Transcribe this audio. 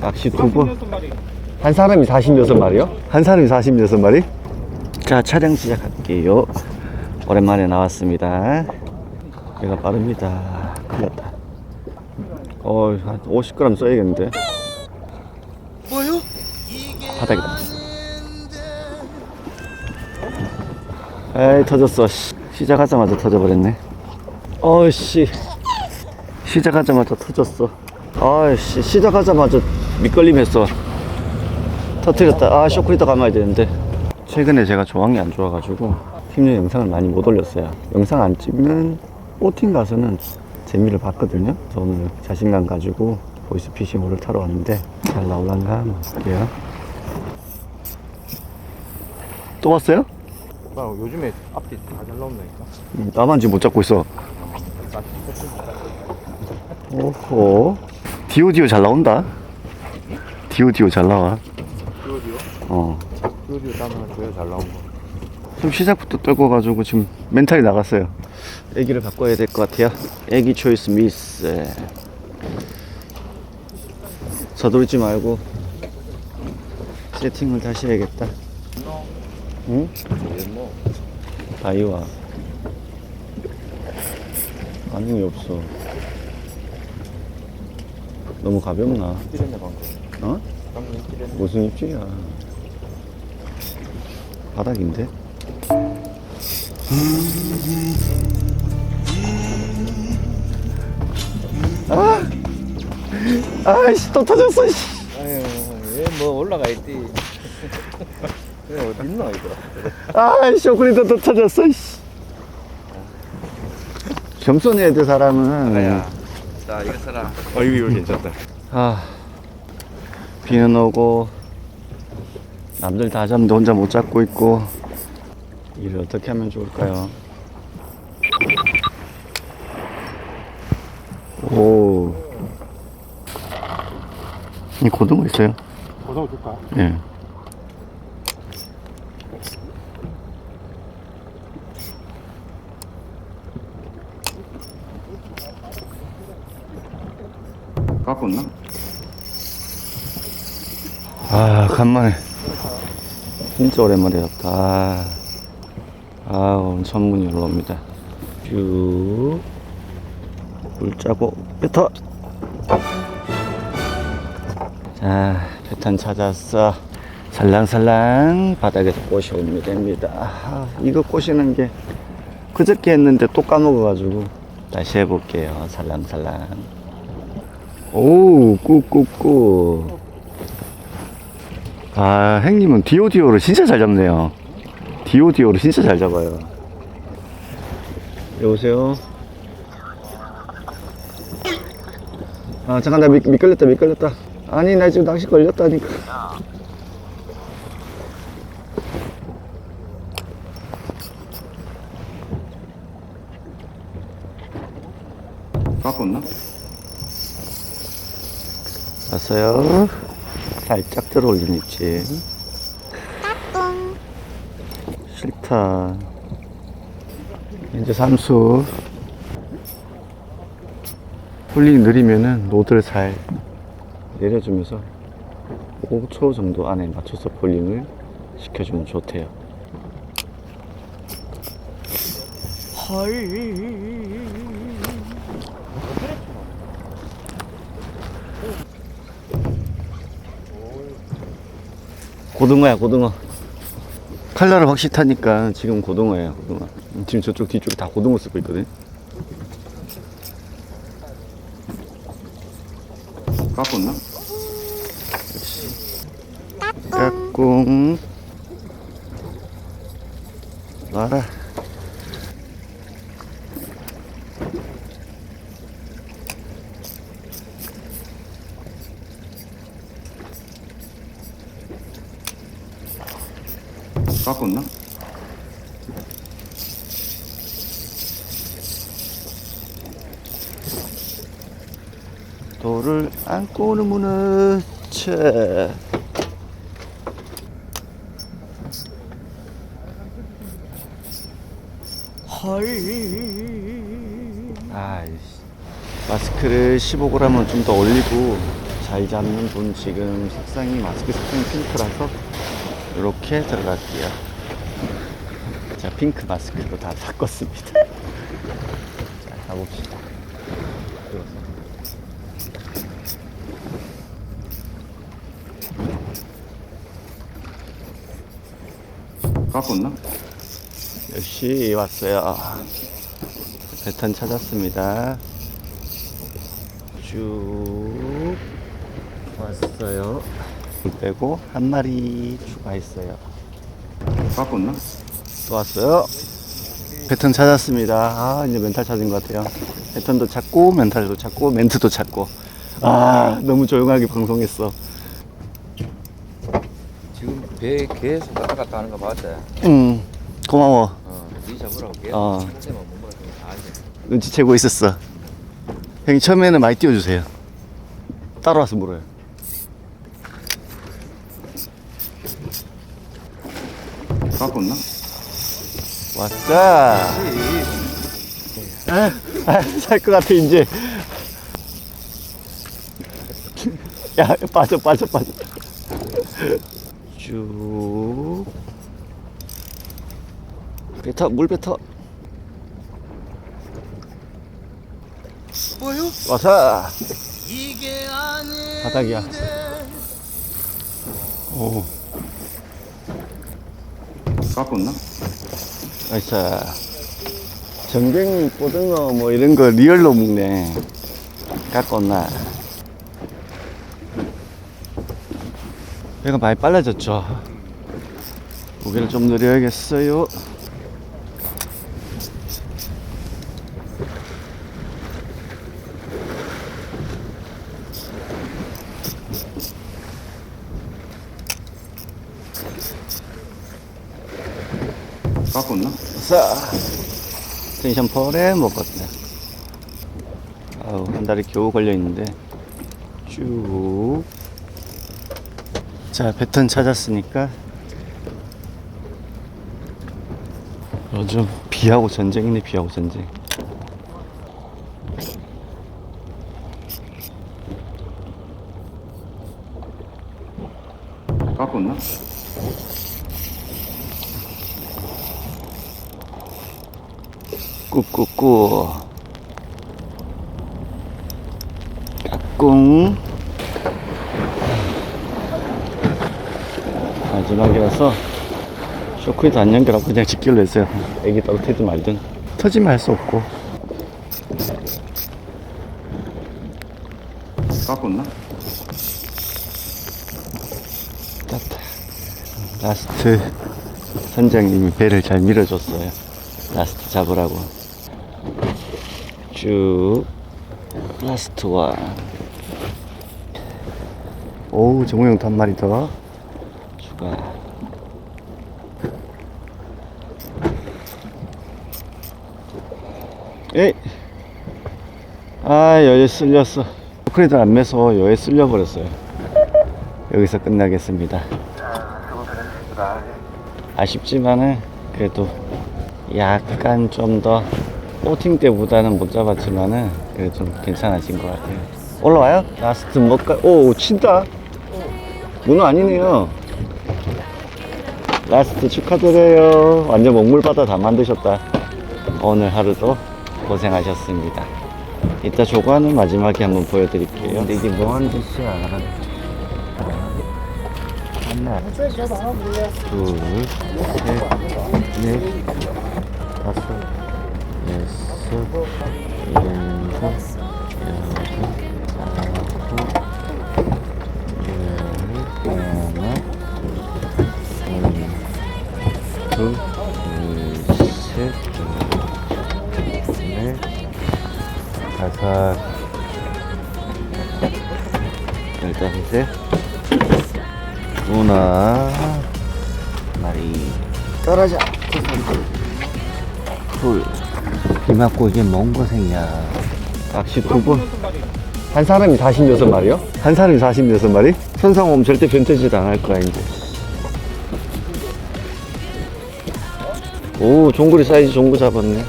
낚시 두 번. 한 사람이 46마리요? 한 사람이 46마리? 자, 촬영 시작할게요. 오랜만에 나왔습니다. 얘가 빠릅니다. 큰일 났다. 어, 한 50g 써야겠는데. 뭐요? 바닥에 에이 터졌어 씨. 시작하자마자 터져버렸네 어이씨 시작하자마자 터졌어 아이씨 시작하자마자 밑걸림 했어 터뜨렸다 아 쇼크리터 감아야 되는데 최근에 제가 조항이 안 좋아가지고 팀용 영상을 많이 못 올렸어요 영상 안 찍는 오팅 가서는 재미를 봤거든요 오늘 자신감 가지고 보이스피싱호를 타러 왔는데 잘 나올란가 한번 볼게요 또 왔어요? 나 요즘에 앞뒤 다 잘 나온다니까. 음, 나만 지금 못 잡고 있어. 오호. 디오디오 잘 나온다. 디오디오 잘 나와. 듀오디오? 어. 듀오디오 따면 줘야 잘 나온 거. 좀 시작부터 떨궈가지고 지금 멘탈이 나갔어요. 애기를 바꿔야 될 것 같아요. 애기 초이스 미스. 서두르지 말고 세팅을 다시 해야겠다. 응? 뭐 다이와 반응이 없어. 너무 가볍나? 어? 무슨 입질이야? 바닥인데? 아! 아이씨, 또 터졌어, 씨. 아유 얘뭐 올라가 있디. 얘 어디 있나 이거? 아이, 쇼크리도 또 터졌어, 씨. 겸손해야 돼, 사람은. 자 이거 써라. 어 이거 이거 괜찮다. 아, 비는 오고, 남들 다 잡는데 혼자 못 잡고 있고, 일을 어떻게 하면 좋을까요? 오. 이 고등어 있어요? 고등어 줄까? 예. 갖고 있나? 아, 간만에. 진짜 오랜만에 잡다. 아, 아 오늘 천문이 올라옵니다. 쭉. 물 짜고, 뱉어! 자, 패턴 찾았어. 살랑살랑 바닥에서 꼬셔오면 됩니다. 아, 이거 꼬시는 게 그저께 했는데 또 까먹어가지고 다시 해볼게요. 살랑살랑. 오, 꾹꾹꾹. 아, 형님은 디오디오를 진짜 잘 잡네요. 디오디오를 진짜 잘 잡아요. 여보세요? 아, 잠깐, 나 미, 미끌렸다, 미끌렸다. 아니, 나 지금 낚시 걸렸다니까. 왔나? 왔어요. 살짝 들어 올린 입질. 싫다. 이제 삼수. 홀링이 느리면은 노드를 잘 내려주면서 5초 정도 안에 맞춰서 폴링을 시켜주면 좋대요. 고등어야, 고등어. 칼날을 확실히 타니까 지금 고등어예요, 고등어. 지금 저쪽 뒤쪽에 다 고등어 쓰고 있거든. 갖고 있나? 까꿍 놔라 있나? 돌을 안고 오는 무너채. 아이씨. 마스크를 15g은 좀 더 올리고 잘 잡는 분 지금 색상이 마스크 색상이 핑크라서 이렇게 들어갈게요. 자, 핑크 마스크로 다 바꿨습니다. 자, 가봅시다. 있나? 역시 왔어요. 패턴 찾았습니다. 쭉 왔어요. 불 빼고 한 마리 추가했어요. 있나? 또 왔어요. 패턴 찾았습니다. 아, 이제 멘탈 찾은 것 같아요. 패턴도 찾고, 멘탈도 찾고, 멘트도 찾고. 아, 너무 조용하게 방송했어. 지금 배 계속 왔다 갔다 하는 거 봤지? 응, 고마워. 어, 니 잡으라고 계속 어. 눈치채고 있었어. 형님, 처음에는 많이 띄워주세요. 따라와서 물어요. 갖고 있나? 왔어. 아, 아, 살것 같아, 이제. 야, 빠져, 빠져, 빠져. 쭉. 뱉어, 물 뱉어. 뭐요? 와서. 바닥이야. 오, 있나? 나이스. 전갱이, 뽀등어, 뭐 이런 거 리얼로 먹네. 온나. 배가 많이 빨라졌죠. 무게를 좀 늘려야겠어요. 갖고 있나? 싸. 텐션 펄에 먹었네. 아우, 한 달이 겨우 걸려있는데. 쭉. 자, 패턴 찾았으니까. 요즘 비하고 전쟁이네, 비하고 전쟁. 갖고 있나? 꾸꾸꾸. 까꿍. 마지막이라서 쇼크에도 안 연결하고 그냥 직결로 했어요. 애기 떨어뜨리든 말든. 터지면 할 수 없고. 있나? 땄다. 라스트 선장님이 배를 잘 밀어줬어요. 라스트 잡으라고. 쭉. 라스트 원. 오우, 정우 형도 한 마리 더. 추가. 에이. 아, 여기 쓸렸어. 크레드 안 매서 여기 쓸려 버렸어요. 여기서 끝나겠습니다. 아쉽지만은 그래도 약간 좀더 포팅 때보다는 못 잡았지만은 그래도 좀 괜찮아진 것 같아요. 올라와요? 라스트 먹까? 오 친다. 문어 아니네요. 라스트 축하드려요. 완전 먹물바다 다 만드셨다. 오늘 하루도 고생하셨습니다. 이따 조과는 마지막에 한번 보여드릴게요. 근데 이게 뭐 하는 짓이야? 하나, 둘, 셋, 넷, 다섯, 여섯, 일곱, 여덟, 아홉, 열, 하나, 둘, 셋, 넷, 다섯, 열다섯, 누나 마리 떨어져 둘 비 맞고 이게 뭔 고생이야 낚시 두 번 한 사람이 46마리요? 한 사람이 46마리? 선상 오면 절대 변태짓 안할 거야 이제 오 종구리 사이즈 종구 잡았네